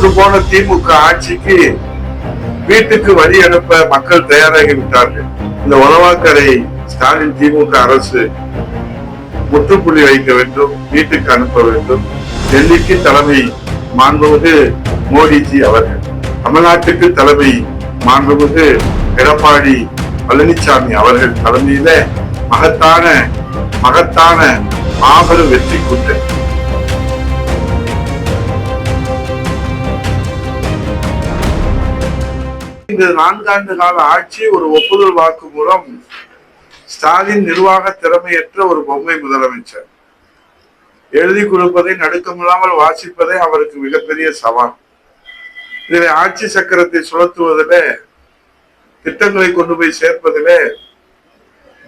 தோத்து போன திமுக ஆட்சிக்கு வீட்டுக்கு வரி அனுப்ப மக்கள் தயாராகி விட்டார்கள். இந்த உணவாக்கரை ஸ்டாலின் திமுக அரசு முற்றுப்புள்ளி வைக்க வேண்டும் வீட்டுக்கு அனுப்ப வேண்டும். டெல்லிக்கு தலைமை மாண்புமிகு மோடிஜி அவர்கள் தமிழ்நாட்டுக்கு தலைமை மாண்புமிகு எடப்பாடி பழனிசாமி அவர்கள் தலைமையில மகத்தான மகத்தான மாபெரும் வெற்றி கூட்டம். இந்த நான்காண்டு கால ஆட்சி ஒரு ஒப்புதல் வாக்கு மூலம் ஸ்டாலின் நிர்வாக திறமையற்ற ஒரு பொம்மை முதலமைச்சர். எழுதி கொடுப்பதை நடுக்கமில்லாமல் வாசிப்பதே அவருக்கு மிகப்பெரிய சவால். இதில் ஆட்சி சக்கரத்தை சுழத்துவதிலே திட்டங்களை கொண்டு போய் சேர்ப்பதிலே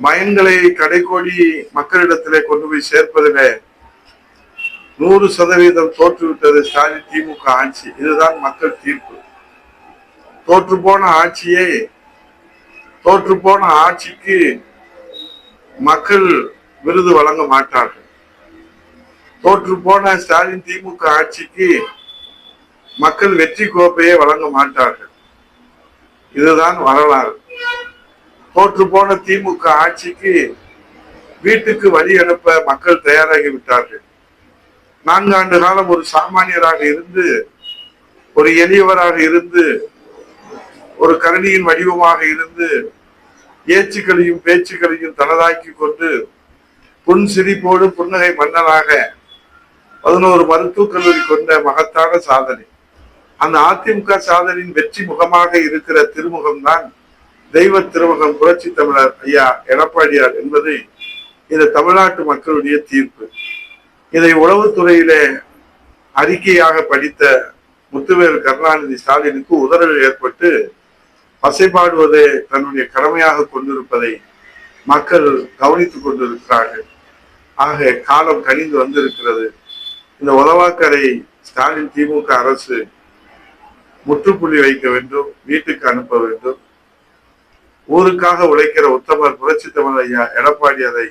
மயன்களை கடைக்கோடி மக்களிடத்திலே கொண்டு போய் சேர்ப்பதிலே நூறு சதவீதம் தோற்றுவிட்டது ஸ்டாலின் திமுக ஆட்சி. இதுதான் மக்கள் தீர்ப்பு. தோற்று போன ஆட்சியை தோற்று போன ஆட்சிக்கு மக்கள் விருது வழங்க மாட்டார்கள். தோற்று போன ஸ்டாலின் திமுக ஆட்சிக்கு மக்கள் வெற்றி கோப்பையை வழங்க மாட்டார்கள். இதுதான் வரலாறு. தோற்று போன திமுக ஆட்சிக்கு வீட்டுக்கு வழி அனுப்ப மக்கள் தயாராகி விட்டார்கள். நான்காண்டு காலம் ஒரு சாமானியராக இருந்து ஒரு எளியவராக இருந்து ஒரு கரணியின் வடிவமாக இருந்து ஏச்சுக்களையும் பேச்சுக்களையும் தனதாக்கி கொண்டு புன் சிரிப்போடு புன்னகை மன்னனாக பதினோரு மருத்துவக் கல்லூரி கொண்ட மகத்தான சாதனை. அந்த அதிமுக சாதனையின் வெற்றி முகமாக இருக்கிற திருமுகம்தான் தெய்வ திருமுகம் புரட்சி தமிழர் ஐயா எடப்பாடியார் என்பது இந்த தமிழ்நாட்டு மக்களுடைய தீர்ப்பு. இதை உளவுத்துறையிலே அறிக்கையாக படித்த முத்துவேல் கருணாநிதி ஸ்டாலினுக்கு உதறல் ஏற்பட்டு பசைபாடுவதை தன்னுடைய கடமையாக கொண்டிருப்பதை மக்கள் கவனித்துக் கொண்டிருக்கிறார்கள். ஆக காலம் கனிந்து வந்திருக்கிறது. இந்த உதவாக்கரை ஸ்டாலின் திமுக அரசு முற்றுப்புள்ளி வைக்க வேண்டும் வீட்டுக்கு அனுப்ப வேண்டும். ஊருக்காக உழைக்கிற உத்தமர் புரட்சி தமிழ் ஐயா எடப்பாடி அதை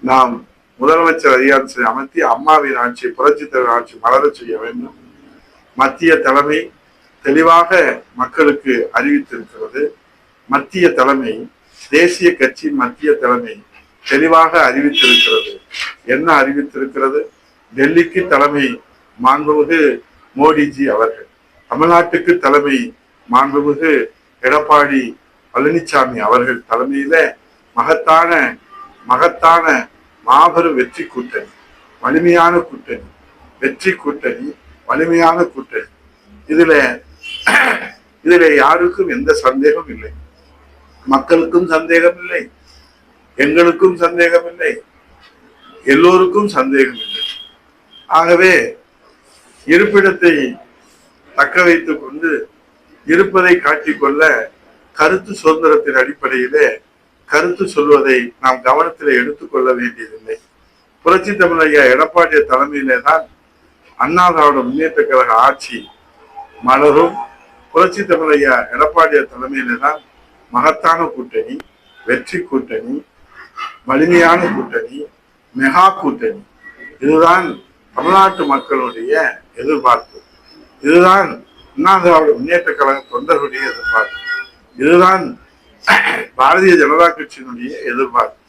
நாம் முதலமைச்சர் அதிகாரத்தை அமர்த்தி அம்மாவின் ஆட்சி புரட்சி தலைவர் ஆட்சி மலரச் செய்ய வேண்டும். மத்திய தலைமை தெளிவாக மக்களுக்கு அறிவித்திருக்கிறது. மத்திய தலைமை தேசிய கட்சியின் மத்திய தலைமை தெளிவாக அறிவித்திருக்கிறது. என்ன அறிவித்திருக்கிறது? டெல்லிக்கு தலைமை மாண்புமிகு மோடிஜி அவர்கள் தமிழ்நாட்டுக்கு தலைமை மாண்புமிகு எடப்பாடி பழனிசாமி அவர்கள் தலைமையில மகத்தான மகத்தான மாபெரும் வெற்றி கூட்டணி வலிமையான கூட்டணி வெற்றி கூட்டணி வலிமையான கூட்டணி. இதுல இதுல யாருக்கும் எந்த சந்தேகம் இல்லை. மக்களுக்கும் சந்தேகம் இல்லை எங்களுக்கும் சந்தேகம் இல்லை எல்லோருக்கும் சந்தேகம் இல்லை ஆகவே இருப்பிடத்தை தக்க வைத்துக் கொண்டு இருப்பதை காட்டிக்கொள்ள கருத்து சுதந்திரத்தின் அடிப்படையிலே கருத்து சொல்வதை நாம் கவனத்தில் எடுத்துக்கொள்ள வேண்டியதில்லை. புரட்சி தமிழையா எடப்பாடிய தலைமையிலே தான் அண்ணா திராவிட முன்னேற்ற கழக ஆட்சி மலரும். புரட்சி தமிழையா எடப்பாடிய தலைமையில தான் மகத்தான கூட்டணி வெற்றி கூட்டணி வலிமையான கூட்டணி மெகா கூட்டணி. இதுதான் தமிழ்நாட்டு மக்களுடைய எதிர்பார்ப்பு. இதுதான் அண்ணா முன்னேற்ற கழக தொண்டர்களுடைய எதிர்பார்ப்பு. இதுதான் பாரதிய ஜனதா கட்சியினுடைய எதிர்பார்ப்பு.